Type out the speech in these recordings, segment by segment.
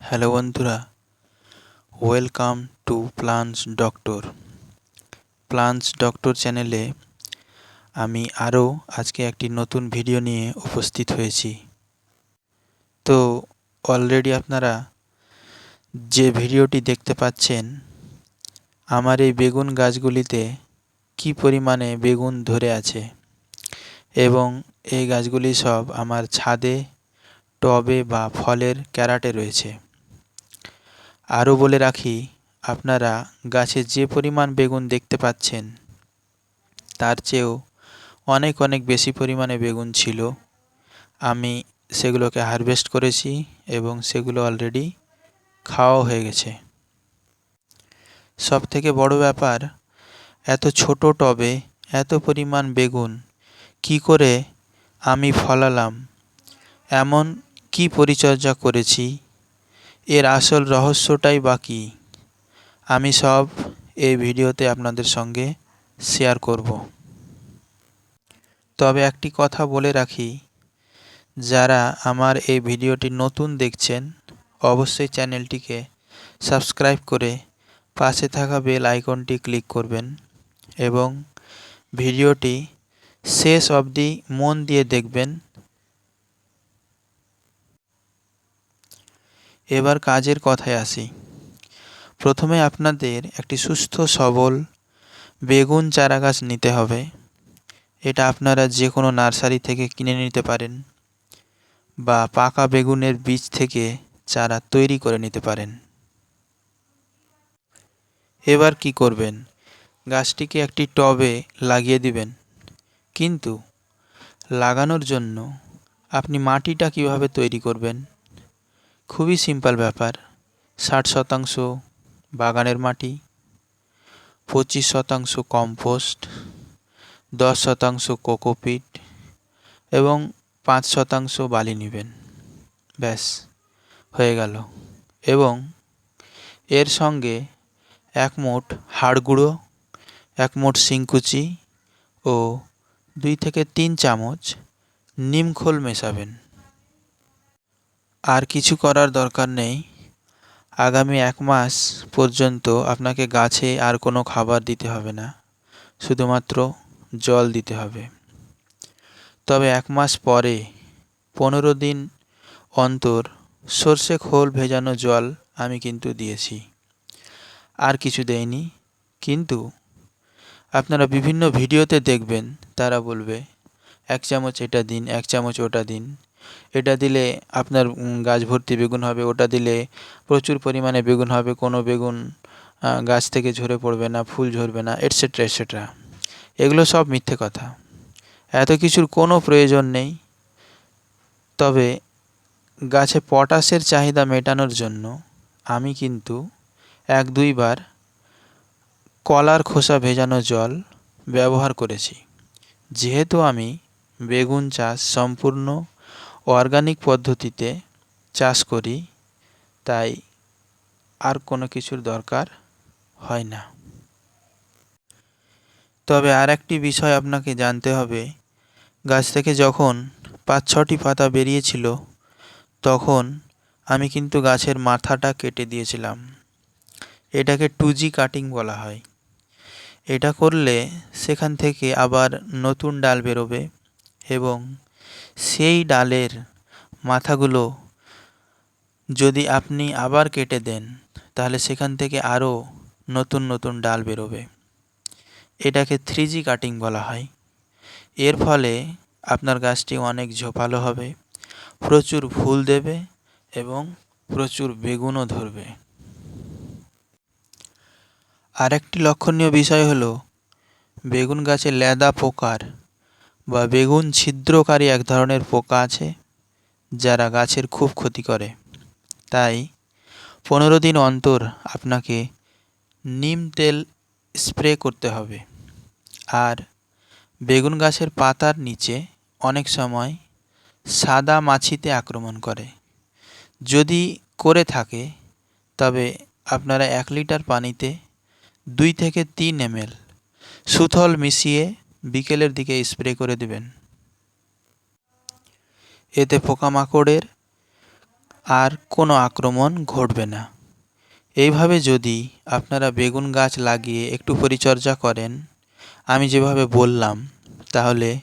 Hello বন্ধুরা welcome to plants doctor plants doctor চ্যানেলে আমি আরও আজকে একটি নতুন ভিডিও নিয়ে উপস্থিত হয়েছি। তো অলরেডি আপনারা যে ভিডিওটি দেখতে পাচ্ছেন, আমার এই বেগুন গাছগুলিতে কি পরিমাণে বেগুন ধরে আছে, এবং এই গাছগুলি সব আমার ছাদে, টবে বা ফলের ক্যারাটে রয়েছে। আরও বলে রাখি, আপনারা গাছে যে পরিমাণ বেগুন দেখতে পাচ্ছেন, তার চেয়েও অনেক অনেক বেশি পরিমাণে বেগুন ছিল। আমি সেগুলোকে হারভেস্ট করেছি এবং সেগুলো অলরেডি খাওয়াও হয়ে গেছে। সব থেকে বড় ব্যাপার, এত ছোট টবে এত পরিমাণ বেগুন, কি করে আমি ফলালাম? এমন কি পরিচর্যা করেছি এর আসল রহস্যটাই বাকি আমি সব এই ভিডিওতে আপনাদের সঙ্গে শেয়ার করব। তবে একটি কথা বলে রাখি, যারা আমার এই ভিডিওটি নতুন দেখছেন, অবশ্যই চ্যানেলটিকে সাবস্ক্রাইব করে পাশে থাকা বেল আইকনটি ক্লিক করবেন এবং ভিডিওটি শেষ অবধি মন দিয়ে দেখবেন এবার কাজের কথায় আসি। প্রথমে আপনাদের একটি সুস্থ, সবল, বেগুন চারা গাছ নিতে হবে। এটা আপনারা যে কোনো নার্সারি থেকে কিনে নিতে পারেন বা পাকা বেগুনের বীজ থেকে চারা তৈরি করে নিতে পারেন। এবার কি করবেন? গাছটিকে একটি টবে লাগিয়ে দিবেন। কিন্তু লাগানোর জন্য আপনি মাটিটা কীভাবে তৈরি করবেন? খুবই সিম্পল ব্যাপার। ষাট শতাংশ বাগানের মাটি, পঁচিশ শতাংশ কম্পোস্ট দশ শতাংশ কোকোপিট এবং পাঁচ শতাংশ বালি নেবেন। ব্যাস, হয়ে গেল। এবং এর সঙ্গে এক মোট হাড় গুঁড়ো, এক মোট শিংকুচি ও দুই থেকে তিন চামচ নিমখোল মেশাবেন। আর কিছু করার দরকার নেই। আগামী এক মাস পর্যন্ত আপনাকে গাছে আর কোনো খাবার দিতে হবে না, শুধুমাত্র জল দিতে হবে। তবে এক মাস পরে, পনেরো দিন অন্তর সর্ষে খোল ভেজানো জল আমি কিন্তু দিয়েছি। আর কিছু দেয়নি কিন্তু আপনারা বিভিন্ন ভিডিওতে দেখবেন, তারা বলবে, এক চামচ এটা দিন, এক চামচ ওটা দিন। এটা দিলে আপনার গাছ ভর্তি বেগুন হবে, ওটা দিলে প্রচুর পরিমাণে বেগুন হবে, কোনো বেগুন গাছ থেকে ঝরে পড়বে না, ফুল ঝরবে না এটসেট্রা এটসেট্রা এগুলো সব মিথ্যে কথা। এত কিছুর কোনো প্রয়োজন নেই। তবে গাছে পটাশের চাহিদা মেটানোর জন্য আমি কিন্তু এক দুইবার কলার খোসা ভেজানো জল ব্যবহার করেছি। যেহেতু আমি বেগুন চাষ সম্পূর্ণ অর্গানিক পদ্ধতিতে চাষ করি, তাই আর কোনো কিছুর দরকার হয় না। তবে আর একটি বিষয় আপনাকে জানতে হবে, গাছ থেকে যখন পাঁচ ছটি পাতা বেরিয়েছিল, তখন আমি কিন্তু গাছের মাথাটা কেটে দিয়েছিলাম। এটাকে টু জি কাটিং বলা হয়। এটা করলে সেখান থেকে আবার নতুন ডাল বেরোবে এবং সেই ডালের মাথাগুলো যদি আপনি আবার কেটে দেন, তাহলে সেখান থেকে আরও নতুন নতুন ডাল বেরোবে। এটাকে থ্রি জি কাটিং বলা হয়। এর ফলে আপনার গাছটি অনেক ঝোপালো হবে, প্রচুর ফুল দেবে এবং প্রচুর বেগুনও ধরবে। আরেকটি লক্ষণীয় বিষয় হলো, বেগুন গাছে লেদা পোকার বা বেগুন ছিদ্রকারী এক ধরনের পোকা আছে, যারা গাছের খুব ক্ষতি করে। তাই পনেরো দিন অন্তর আপনাকে নিম তেল স্প্রে করতে হবে। আর বেগুন গাছের পাতার নিচে অনেক সময় সাদা মাছিতে আক্রমণ করে। যদি করে থাকে, তবে আপনারা এক লিটার পানিতে দুই থেকে তিন এমএল সুথল মিশিয়ে বিকেলের দিকে স্প্রে করে দেবেন। এতে পোকামাকড়ের আর কোনো আক্রমণ ঘটবে না। এইভাবে যদি আপনারা বেগুন গাছ লাগিয়ে একটু পরিচর্যা করেন, আমি যেভাবে বললাম, তাহলে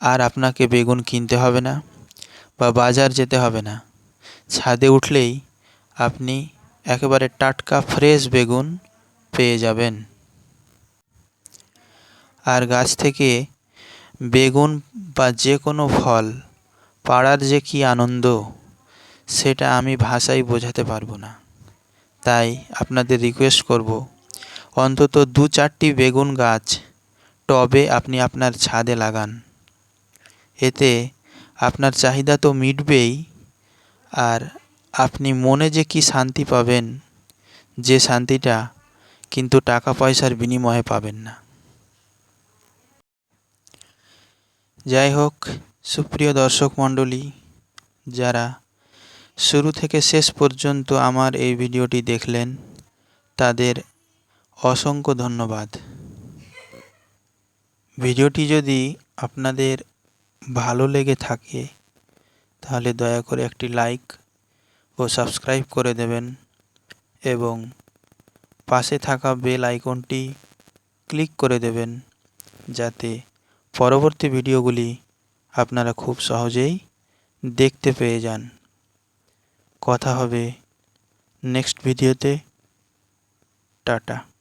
আর আপনাকে বেগুন কিনতে হবে না বা বাজার যেতে হবে না। ছাদে উঠলেই আপনি একেবারে টাটকা ফ্রেশ বেগুন পেয়ে যাবেন। আর গাছ থেকে বেগুন বা যে কোনো ফল, পাড়ার যে কী আনন্দ, সেটা আমি ভাষায় বোঝাতে পারব না। তাই আপনাদের রিকোয়েস্ট করব, অন্তত দু চারটি বেগুন গাছ টবে আপনি আপনার ছাদে লাগান। এতে আপনার চাহিদা তো মিটবেই, আর আপনি মনে যে কি শান্তি পাবেন, যে শান্তিটা কিন্তু টাকা পয়সার বিনিময়ে পাবেন না। যাই হোক, সুপ্রিয় দর্শক মণ্ডলী, যারা শুরু থেকে শেষ পর্যন্ত আমার এই ভিডিওটি দেখলেন, তাদের অসংখ্য ধন্যবাদ। ভিডিওটি যদি আপনাদের ভালো লেগে থাকে, তাহলে দয়া করে একটি লাইক ও সাবস্ক্রাইব করে দেবেন এবং পাশে থাকা বেল আইকনটি ক্লিক করে দেবেন, যাতে পরবর্তী ভিডিওগুলি আপনারা খুব সহজেই দেখতে পেয়ে যান। কথা হবে নেক্সট ভিডিওতে। টাটা।